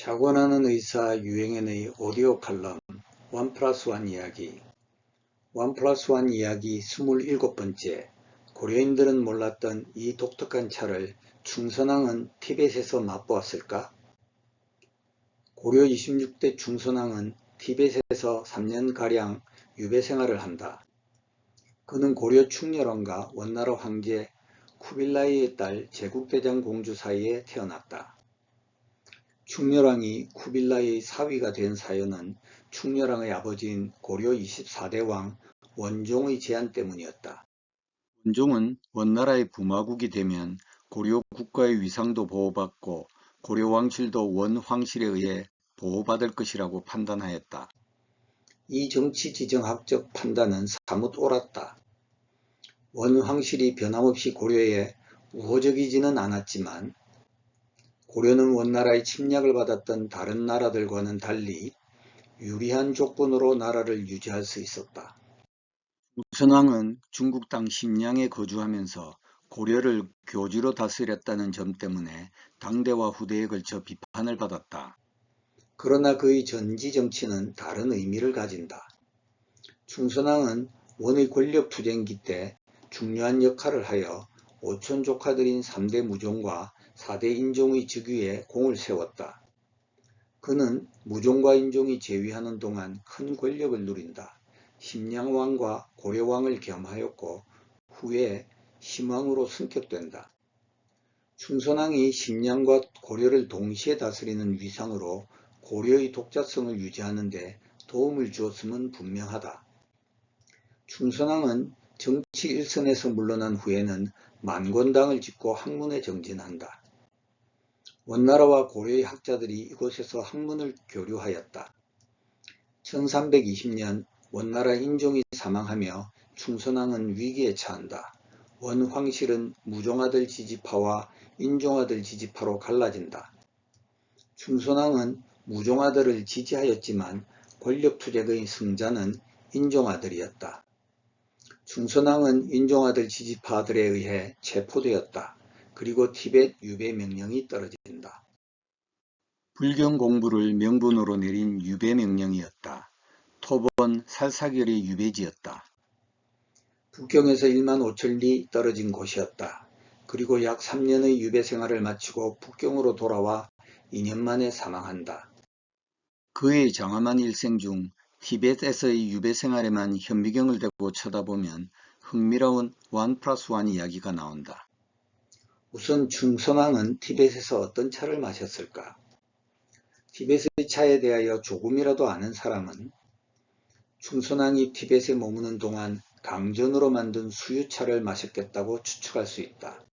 자고 나는 의사 유행현의 오디오 칼럼 원 플러스 원 이야기 원 플러스 원 이야기 27번째 고려인들은 몰랐던 이 독특한 차를 충선왕은 티벳에서 맛보았을까? 고려 26대 충선왕은 티벳에서 3년가량 유배 생활을 한다. 그는 고려 충렬왕과 원나라 황제 쿠빌라이의 딸 제국대장 공주 사이에 태어났다. 충렬왕이 쿠빌라이의 사위가 된 사연은 충렬왕의 아버지인 고려 24대 왕 원종의 제안 때문이었다. 원종은 원나라의 부마국이 되면 고려 국가의 위상도 보호받고 고려 왕실도 원황실에 의해 보호받을 것이라고 판단하였다. 이 정치 지정학적 판단은 사뭇 옳았다. 원황실이 변함없이 고려에 우호적이지는 않았지만 고려는 원나라의 침략을 받았던 다른 나라들과는 달리 유리한 조건으로 나라를 유지할 수 있었다. 우선왕은 중국 땅 심양에 거주하면서 고려를 교주로 다스렸다는 점 때문에 당대와 후대에 걸쳐 비판을 받았다. 그러나 그의 전지 정치는 다른 의미를 가진다. 충선왕은 원의 권력 투쟁기 때 중요한 역할을 하여 오촌 조카들인 3대 무종과 4대 인종의 즉위에 공을 세웠다. 그는 무종과 인종이 재위하는 동안 큰 권력을 누린다. 심양왕과 고려왕을 겸하였고 후에 심왕으로 승격된다. 충선왕이 심양과 고려를 동시에 다스리는 위상으로 고려의 독자성을 유지하는 데 도움을 주었음은 분명하다. 충선왕은 정치 일선에서 물러난 후에는 만권당을 짓고 학문에 정진한다. 원나라와 고려의 학자들이 이곳에서 학문을 교류하였다. 1320년 원나라 인종이 사망하며 충선왕은 위기에 처한다. 원황실은 무종아들 지지파와 인종아들 지지파로 갈라진다. 충선왕은 무종아들을 지지하였지만 권력투쟁의 승자는 인종아들이었다. 충선왕은 인종아들 지지파들에 의해 체포되었다. 그리고 티벳 유배 명령이 떨어진다. 불경 공부를 명분으로 내린 유배 명령이었다. 토본 살사결의 유배지였다. 북경에서 1만 5천 리 떨어진 곳이었다. 그리고 약 3년의 유배 생활을 마치고 북경으로 돌아와 2년 만에 사망한다. 그의 장엄한 일생 중 티벳에서의 유배 생활에만 현미경을 대고 쳐다보면 흥미로운 원 플러스 원 이야기가 나온다. 우선 충선왕은 티벳에서 어떤 차를 마셨을까? 티벳의 차에 대하여 조금이라도 아는 사람은 충선왕이 티벳에 머무는 동안 강전으로 만든 수유차를 마셨겠다고 추측할 수 있다.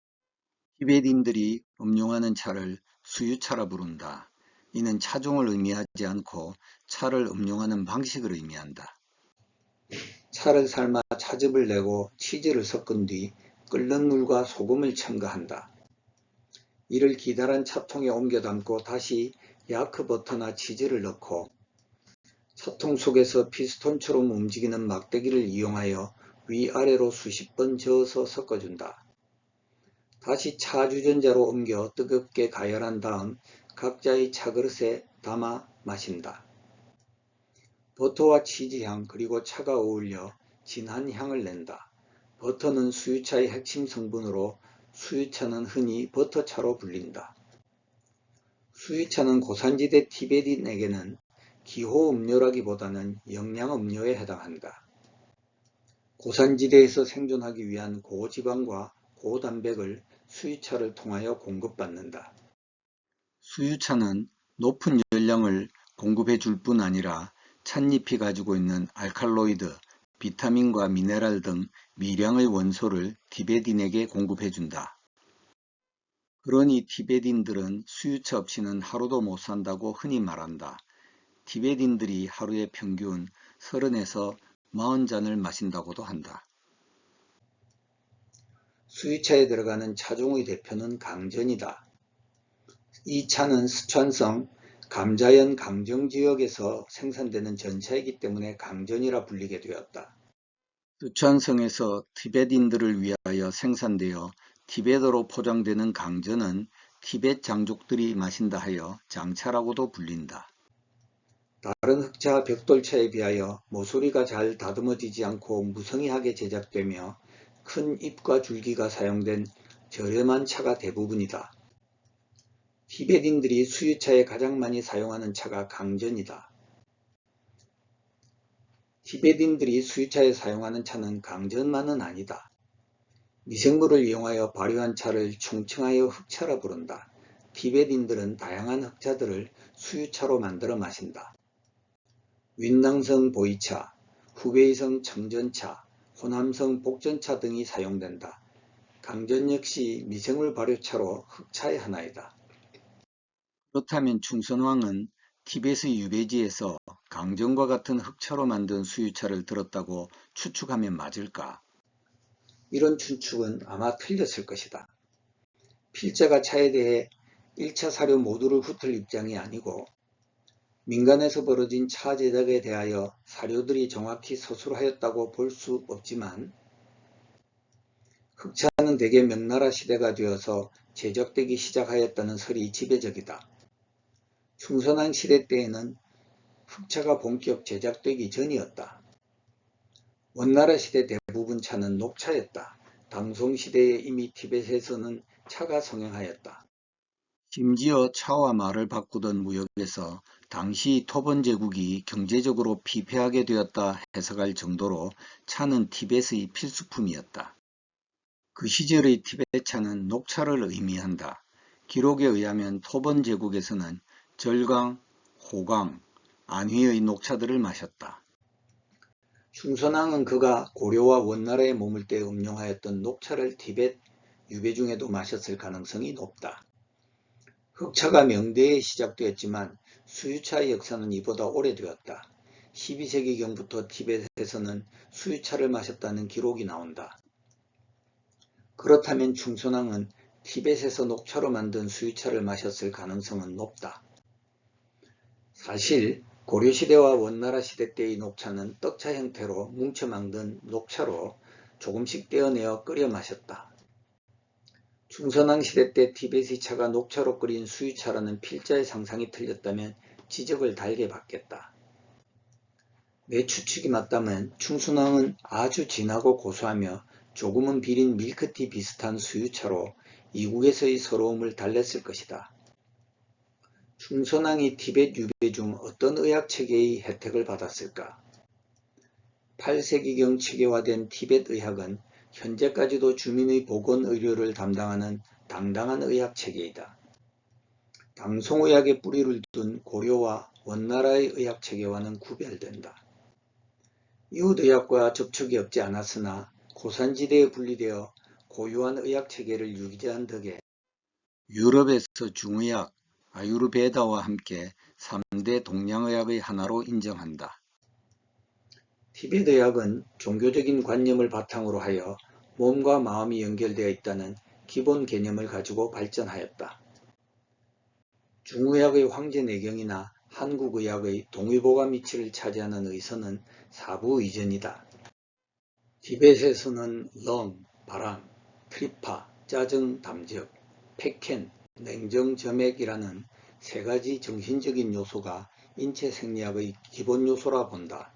티벳인들이 음용하는 차를 수유차라 부른다. 이는 차종을 의미하지 않고 차를 음용하는 방식을 의미한다. 차를 삶아 차즙을 내고 치즈를 섞은 뒤 끓는 물과 소금을 첨가한다. 이를 기다란 차통에 옮겨 담고 다시 야크 버터나 치즈를 넣고 차통 속에서 피스톤처럼 움직이는 막대기를 이용하여 위아래로 수십 번 저어서 섞어준다. 다시 차 주전자로 옮겨 뜨겁게 가열한 다음 각자의 차그릇에 담아 마신다. 버터와 치즈향 그리고 차가 어울려 진한 향을 낸다. 버터는 수유차의 핵심 성분으로 수유차는 흔히 버터차로 불린다. 수유차는 고산지대 티베딘에게는 기호음료라기보다는 영양음료에 해당한다. 고산지대에서 생존하기 위한 고지방과 고단백을 수유차를 통하여 공급받는다. 수유차는 높은 열량을 공급해 줄 뿐 아니라 찻잎이 가지고 있는 알칼로이드, 비타민과 미네랄 등 미량의 원소를 티베딘에게 공급해 준다. 그러니 티베딘들은 수유차 없이는 하루도 못 산다고 흔히 말한다. 티베딘들이 하루에 평균 30에서 40잔을 마신다고도 한다. 수유차에 들어가는 차종의 대표는 강전이다. 이 차는 스촨성 감자연 강정 지역에서 생산되는 전차이기 때문에 강전이라 불리게 되었다. 스촨성에서 티베딘들을 위하여 생산되어 티베트로 포장되는 강전은 티벳 장족들이 마신다 하여 장차라고도 불린다. 다른 흑차 벽돌차에 비하여 모서리가 잘 다듬어지지 않고 무성의하게 제작되며 큰 잎과 줄기가 사용된 저렴한 차가 대부분이다. 티베딘들이 수유차에 가장 많이 사용하는 차가 강전이다. 티베딘들이 수유차에 사용하는 차는 강전만은 아니다. 미생물을 이용하여 발효한 차를 총칭하여 흑차라 부른다. 티베딘들은 다양한 흑차들을 수유차로 만들어 마신다. 윈낭성 보이차, 후베이성 청전차, 호남성 복전차 등이 사용된다. 강전 역시 미생물 발효차로 흑차의 하나이다. 그렇다면 충선왕은 티벳의 유배지에서 강전과 같은 흑차로 만든 수유차를 들었다고 추측하면 맞을까? 이런 추측은 아마 틀렸을 것이다. 필자가 차에 대해 1차 사료 모두를 훑을 입장이 아니고 민간에서 벌어진 차 제작에 대하여 사료들이 정확히 서술하였다고 볼 수 없지만 흑차는 대개 명나라 시대가 되어서 제작되기 시작하였다는 설이 지배적이다. 충선왕 시대 때에는 흑차가 본격 제작되기 전이었다. 원나라 시대 대부분 차는 녹차였다. 당송 시대에 이미 티벳에서는 차가 성행하였다. 심지어 차와 말을 바꾸던 무역에서 당시 토번 제국이 경제적으로 피폐하게 되었다 해석할 정도로 차는 티벳의 필수품이었다. 그 시절의 티벳 차는 녹차를 의미한다. 기록에 의하면 토번 제국에서는 절강, 호강, 안휘의 녹차들을 마셨다. 충선왕은 그가 고려와 원나라에 머물 때 음용하였던 녹차를 티벳 유배 중에도 마셨을 가능성이 높다. 흑차가 명대에 시작되었지만 수유차의 역사는 이보다 오래되었다. 12세기경부터 티벳에서는 수유차를 마셨다는 기록이 나온다. 그렇다면 충선왕은 티벳에서 녹차로 만든 수유차를 마셨을 가능성은 높다. 사실 고려시대와 원나라 시대 때의 녹차는 떡차 형태로 뭉쳐 만든 녹차로 조금씩 떼어내어 끓여 마셨다. 충선왕 시대 때 티베트의 차가 녹차로 끓인 수유차라는 필자의 상상이 틀렸다면 지적을 달게 받겠다. 내 추측이 맞다면 충선왕은 아주 진하고 고소하며 조금은 비린 밀크티 비슷한 수유차로 이국에서의 서러움을 달랬을 것이다. 충선왕이 티벳 유배 중 어떤 의학 체계의 혜택을 받았을까? 8세기경 체계화된 티벳 의학은 현재까지도 주민의 보건 의료를 담당하는 당당한 의학 체계이다. 당송의학의 뿌리를 둔 고려와 원나라의 의학 체계와는 구별된다. 이웃의학과 접촉이 없지 않았으나 고산지대에 분리되어 고유한 의학 체계를 유지한 덕에 유럽에서 중의학, 아유르베다와 함께 3대 동양의학의 하나로 인정한다. 티베트 의학은 종교적인 관념을 바탕으로 하여 몸과 마음이 연결되어 있다는 기본 개념을 가지고 발전하였다. 중의학의 황제내경이나 한국의학의 동의보감 위치를 차지하는 의서는 사부 이전이다. 티벳에서는 렁, 바람, 트리파, 짜증, 담적, 팩켄, 냉정, 점액이라는 세 가지 정신적인 요소가 인체 생리학의 기본 요소라 본다.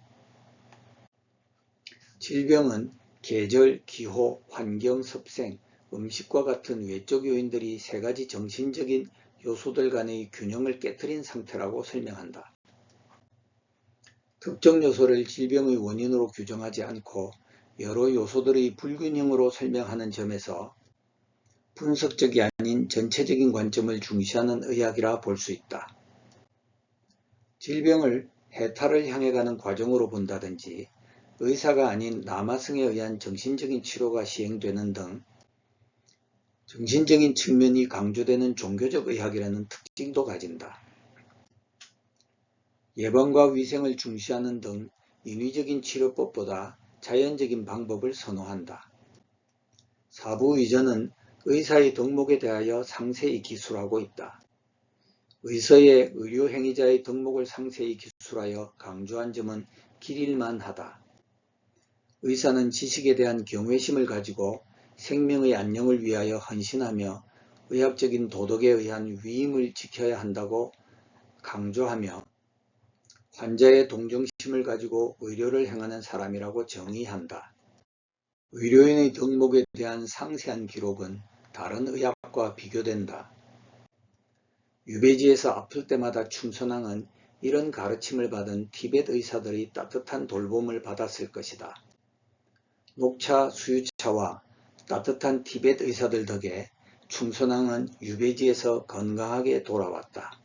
질병은 계절, 기호, 환경, 섭생, 음식과 같은 외적 요인들이 세 가지 정신적인 요소들 간의 균형을 깨뜨린 상태라고 설명한다. 특정 요소를 질병의 원인으로 규정하지 않고 여러 요소들의 불균형으로 설명하는 점에서 분석적이 아닌 전체적인 관점을 중시하는 의학이라 볼 수 있다. 질병을 해탈을 향해 가는 과정으로 본다든지 의사가 아닌 남아성에 의한 정신적인 치료가 시행되는 등 정신적인 측면이 강조되는 종교적 의학이라는 특징도 가진다. 예방과 위생을 중시하는 등 인위적인 치료법보다 자연적인 방법을 선호한다. 사부 의전은 의사의 덕목에 대하여 상세히 기술하고 있다. 의서의 의료행위자의 덕목을 상세히 기술하여 강조한 점은 길일만하다. 의사는 지식에 대한 경외심을 가지고 생명의 안녕을 위하여 헌신하며 의학적인 도덕에 의한 위임을 지켜야 한다고 강조하며 환자의 동정심을 가지고 의료를 행하는 사람이라고 정의한다. 의료인의 덕목에 대한 상세한 기록은 다른 의학과 비교된다. 유배지에서 아플 때마다 충선왕은 이런 가르침을 받은 티벳 의사들의 따뜻한 돌봄을 받았을 것이다. 녹차, 수유차와 따뜻한 티벳 의사들 덕에 충선왕은 유배지에서 건강하게 돌아왔다.